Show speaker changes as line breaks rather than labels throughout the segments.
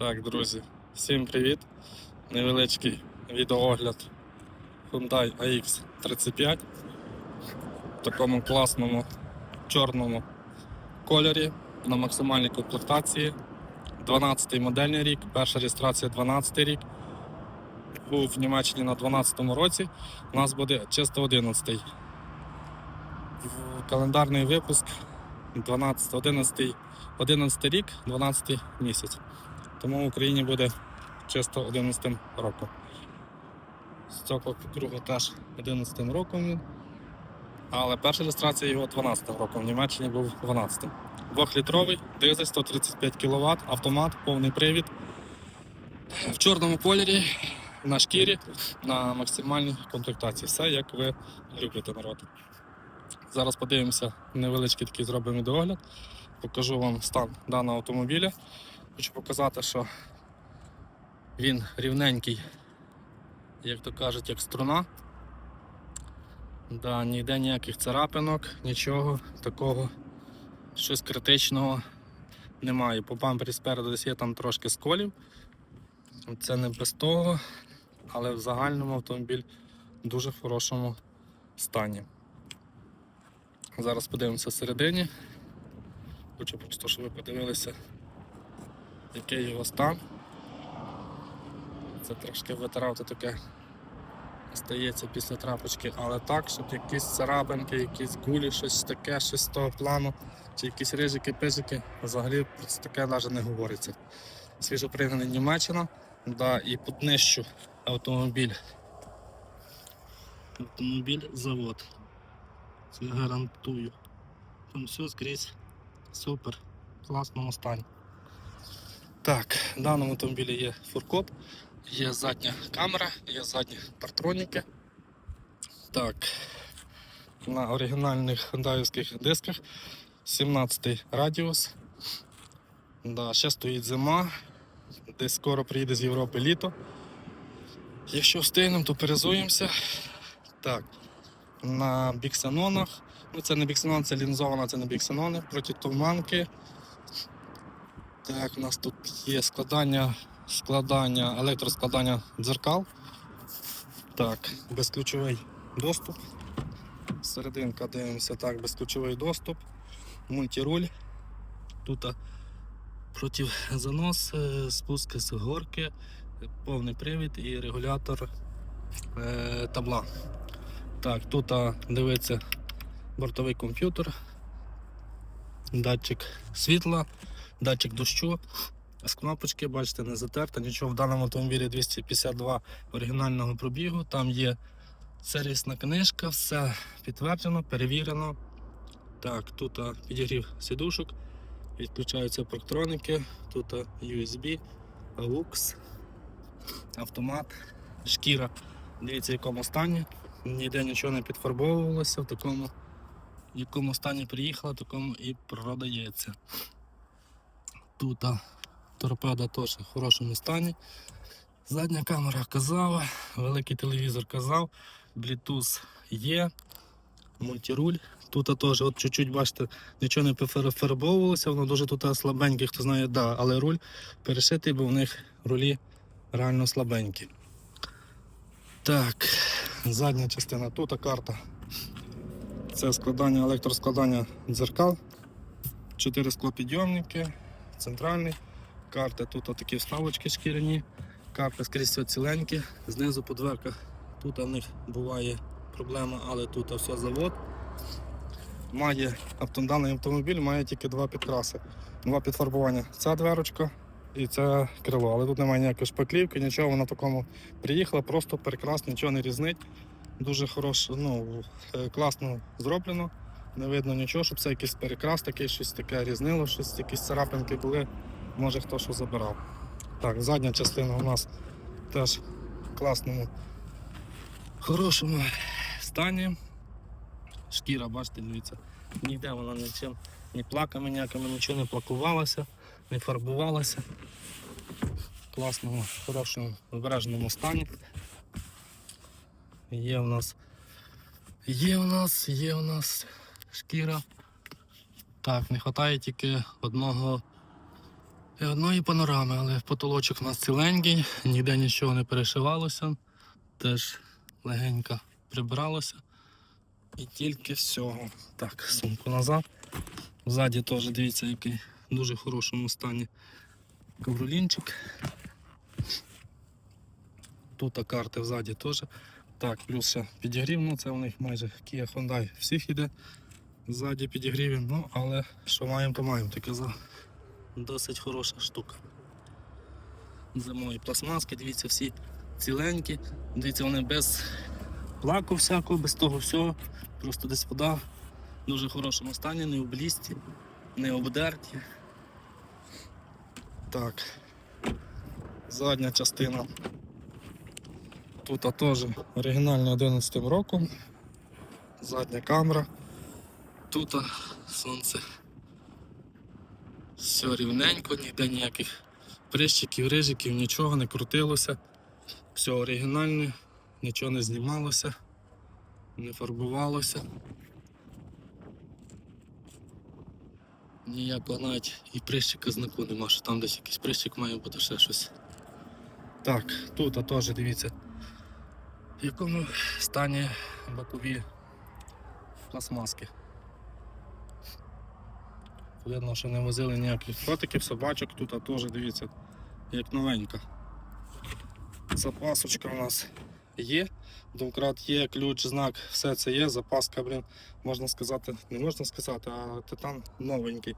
Так, друзі, всім привіт! Невеличкий відеоогляд Hyundai AX35 в такому класному чорному кольорі на максимальній комплектації. 12-й модельний рік, перша реєстрація 12 й рік. Був в Німеччині на 12 році. У нас буде чисто 11 В- Календарний випуск 12, 11, 11 рік, 12 місяць. Тому в Україні буде чисто 11 роком. Цього кругу теж 11 роком. Але перша реєстрація його 12 роком, в Німеччині був 12. Двохлітровий, дизель 135 кВт, автомат, повний привід. В чорному кольорі, на шкірі, на максимальній комплектації. Все як ви любите народ. Зараз подивимося, невеличкий такий зробимо відеогляд. Покажу вам стан даного автомобіля. Хочу показати, що він рівненький, як то кажуть, як струна. Да, ніде ніяких царапинок, нічого такого, щось критичного немає. По бампері спереду десь є там трошки сколів. Це не без того, але в загальному автомобіль в дуже хорошому стані. Зараз подивимося всередині. Хочу просто, щоб ви подивилися, який його стан. Це трошки витирав, таке стається після трапочки, але так, щоб якісь царапинки, якісь гулі, щось таке, щось з того плану, чи якісь рижики, пижики, взагалі про це таке навіть не говориться. Свіжо пригнаний Німеччина, да, і поднищу автомобіль. Автомобіль завод. Це гарантую. Там все скрізь супер, в класному стані. Так, в даному автомобілі є фуркоп, є задня камера, є задні партроніки. Так, на оригінальних хондаївських дисках 17 радіус. Да, ще стоїть зима, десь скоро приїде з Європи літо. Якщо встигнемо, то перезуємося. Так, на біксенонах. Ну, це не біксенон, це лінзована, це не біксенони проти туманки. Так, у нас тут є складання, складання, електроскладання дзеркал. Так, безключовий доступ. Серединка дивимося, так, безключовий доступ, мультируль. Тут а, проти занос, е, спуск з горки, повний привід і регулятор е, табла. Так, тут дивиться бортовий комп'ютер, датчик світла, датчик дощу. З кнопочки, бачите, не затерта, нічого в даному автомобілі 252 оригінального пробігу. Там є сервісна книжка, все підтверджено, перевірено. Так, тут підігрів сідушок, відключаються проктроники, тут USB, AUX, автомат, шкіра. Дивіться, в якому стані. Ніде нічого не підфарбовувалося, в такому, в якому стані приїхала, в такому і продається. Тут торпеда теж в хорошому стані. Задня камера казала, великий телевізор казав, Bluetooth є, мультируль. Тут теж, от чуть-чуть, бачите, нічого не пофарбовувалося, воно дуже тут слабеньке, хто знає, да, але руль перешитий, бо в них рулі реально слабенькі. Так, задня частина тут карта. Це складання, електроскладання дзеркал. Чотири склопідйомники, центральний. Карти тут такі вставочки шкіряні, карти скрізь все ціленькі, знизу по дверках. Тут у них буває проблема, але тут все завод. Має даний автомобіль має тільки два підкраси. Два підфарбування. Ця дверочка і це крило. Але тут немає ніякої шпаклівки, нічого, вона такому приїхала, просто прекрасно, нічого не різнить. Дуже хороше, ну, е, класно зроблено. Не видно нічого, щоб це якийсь перекрас, такий щось таке різнило, щось якісь царапинки були, може хто що забирав. Так, задня частина у нас теж в класному, хорошому стані. Шкіра, бачите, дивіться, ніде вона нічим, ні плаками ніякими нічого не плакувалася, не фарбувалася. В класному, хорошому, збереженому стані. Є у нас, є у нас, є у нас шкіра. Так, не вистачає тільки одного І одної панорами, але потолочок у нас ціленький, ніде нічого не перешивалося, теж легенько прибралося. І тільки всього. Так, сумку назад. Ззаді теж дивіться, який в дуже хорошому стані ковролінчик. Тут карти ззаді теж. Так, плюс ще підігрів, ну це у них майже Kia Hyundai всіх іде. Ззаді підігрівів, ну але що маємо, то маємо. Таке за досить хороша штука. Зимові пластмаски, дивіться, всі ціленькі. Дивіться, вони без плаку всякого, без того всього. Просто десь вода в дуже хорошому стані, не облісті, не обдерті. Так. Задня частина. Тут теж оригінально 11 роком. Задня камера. Тут сонце. Все рівненько, ніде ніяких прищиків, рижиків, нічого не крутилося. Все оригінальне, нічого не знімалося, не фарбувалося. Ніякого навіть і прищика знаку нема, що там десь якийсь прищик має бути ще щось. Так, тут теж дивіться, в якому стані бокові пластмаски. Видно, що не возили ніяких котиків, собачок, тут теж дивіться, як новенька. Запасочка у нас є, домкрат є, ключ, знак, все це є, запаска, блін, можна сказати, не можна сказати, а титан новенький.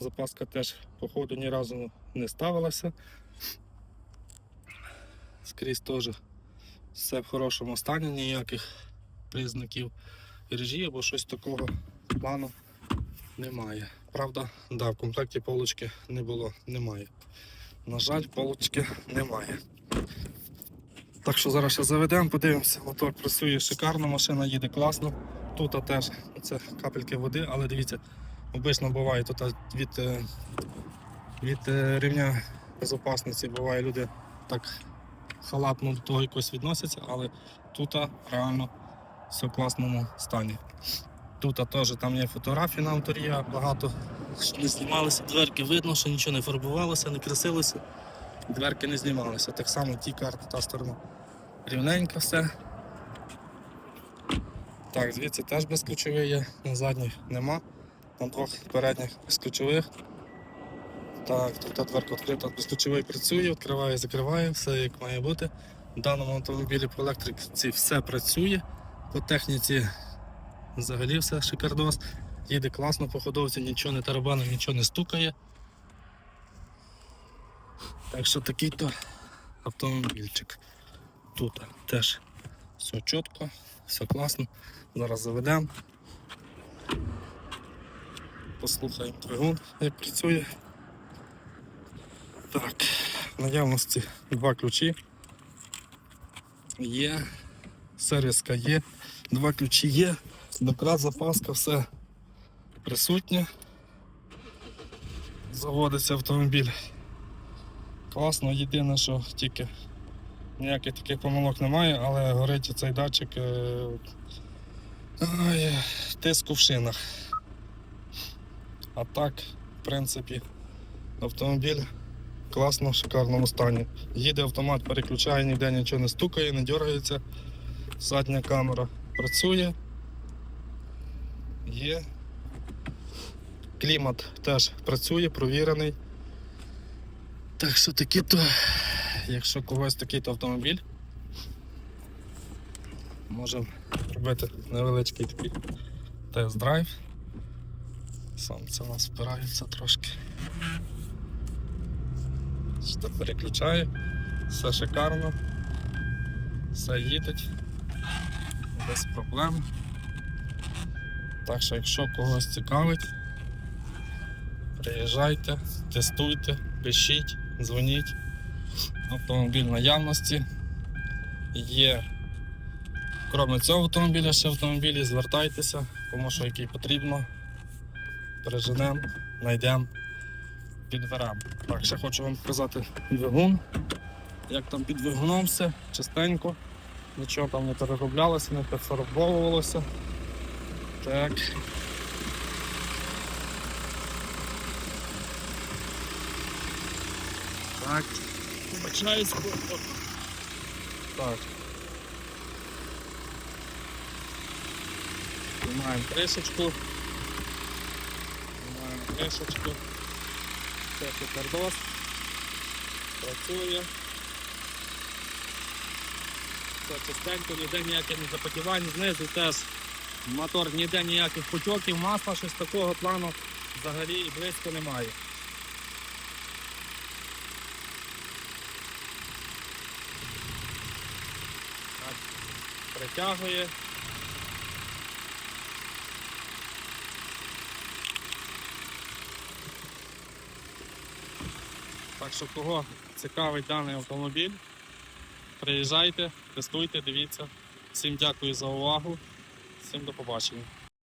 Запаска теж, походу, ні разу не ставилася. Скрізь теж все в хорошому стані, ніяких признаків режі або щось такого плану немає. Правда, да, в комплекті полочки не було, немає. На жаль, полочки немає. Так що зараз ще заведемо, подивимося, мотор працює шикарно, машина їде класно. Тут теж це капельки води, але дивіться, обично буває тут від, е, від е, рівня безпечності буває люди так халатно до того якось відносяться, але тут реально все в класному стані. Тут теж там є фотографії на авторі, багато що не знімалися, дверки видно, що нічого не фарбувалося, не красилося, дверки не знімалися. Так само ті карти, та сторона. Рівненько все. Так, звідси теж безключовий є, на задніх нема. На двох передніх безключових. Так, тут та дверка відкрита, безключовий працює, відкриває, закриває, все як має бути. В даному автомобілі по електриці все працює, по техніці взагалі все шикардос. Їде класно по ходовці, нічого не тарабанить, нічого не стукає. Так що такий то автомобільчик. Тут теж все чітко, все класно. Зараз заведемо. Послухаємо двигун, як працює. Так, наявності два ключі. Є, сервіска є, два ключі є, дократ, запаска, все присутнє. Заводиться автомобіль. Класно, єдине, що тільки ніяких таких помилок немає, але горить цей датчик е, ай, тиску в шинах. А так, в принципі, автомобіль класно, в шикарному стані. Їде автомат, переключає, ніде нічого не стукає, не дергається. Задня камера працює. Є. Клімат теж працює, провірений. Так що такі то, якщо когось такий то автомобіль, можемо робити невеличкий такий тест-драйв. Сам це у нас впирається трошки. Що переключає, все шикарно, все їдеть, без проблем. Так що, якщо когось цікавить, приїжджайте, тестуйте, пишіть, дзвоніть. Автомобіль наявності. Є, крім цього автомобіля, ще автомобілі, звертайтеся, кому що який потрібно. Переженемо, знайдемо, підберемо. Так, ще хочу вам показати двигун. Як там під двигуном все, чистенько, нічого там не перероблялося, не перефарбовувалося. Так. Так.
Вибачаюсь,
Так. Знімаємо кришечку. Знімаємо кришечку. Це супердос. Працює. Все чистенько, ніде ніяких не запотівань, знизу теж мотор ніде ніяких потьоків, масла, щось такого плану взагалі і близько немає. Так, притягує. Так що кого цікавить даний автомобіль, приїжджайте, тестуйте, дивіться. Всім дякую за увагу. Всім до побачення.